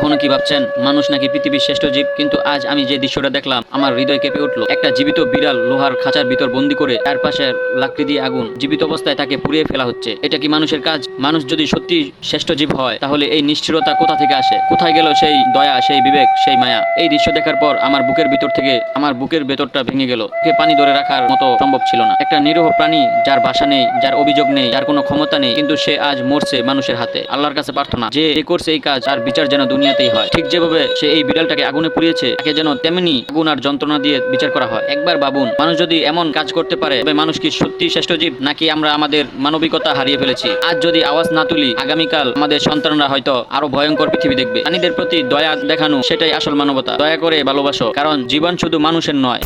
কখনো কি ভাবছেন? মানুষ নাকি পৃথিবীর শ্রেষ্ঠ জীব, কিন্তু আজ আমি যে দৃশ্যটা দেখলাম, আমার হৃদয় কেঁপে উঠল। একটা জীবিত বিড়াল লোহার খাঁচার ভিতর বন্দি করে তার পাশে লাকড়ি দিয়ে আগুন, জীবিত অবস্থায় তাকে পুড়িয়ে ফেলা হচ্ছে। এটা কি মানুষের কাজ? মানুষ যদি সত্যি শ্রেষ্ঠ জীব হয়, তাহলে এই নিষ্ঠুরতা কোথা থেকে আসে? কোথায় গেল সেই দয়া, সেই বিবেক, সেই মায়া? এই দৃশ্য দেখার পর আমার বুকের ভিতর থেকে, আমার বুকের ভেতরটা ভেঙে গেল। কে পানি ধরে রাখার মতো সম্ভব ছিল না। একটা নিরীহ প্রাণী, যার ভাষা নেই, যার অভিযোগ নেই, যার কোনো ক্ষমতা নেই, কিন্তু সে আজ মরছে মানুষের হাতে। আল্লাহর কাছে প্রার্থনা, যে করছে এই কাজ, তার বিচার যেন দুনিয়াতেই হয়। ঠিক যেভাবে সে এই বিড়ালটাকে আগুনে পুড়িয়েছে, তাকে যেন তেমনি আগুন আর যন্ত্রণা দিয়ে বিচার করা হয়। একবার বাবুন মানুষ যদি এমন কাজ করতে পারে, তবে মানুষ কি সত্যি শ্রেষ্ঠ জীব, নাকি আমরা আমাদের মানবিকতা হারিয়ে ফেলেছি? আজ যদি আওয়াজ না তুলি, আগামীকাল আমাদের সন্তানরা হয়তো আরও ভয়ঙ্কর পৃথিবী দেখবে। প্রাণীদের প্রতি দয়া দেখানো, সেটাই আসল মানবতা। দয়া করে ভালোবাসো, কারণ জীবন শুধু মানুষের নয়।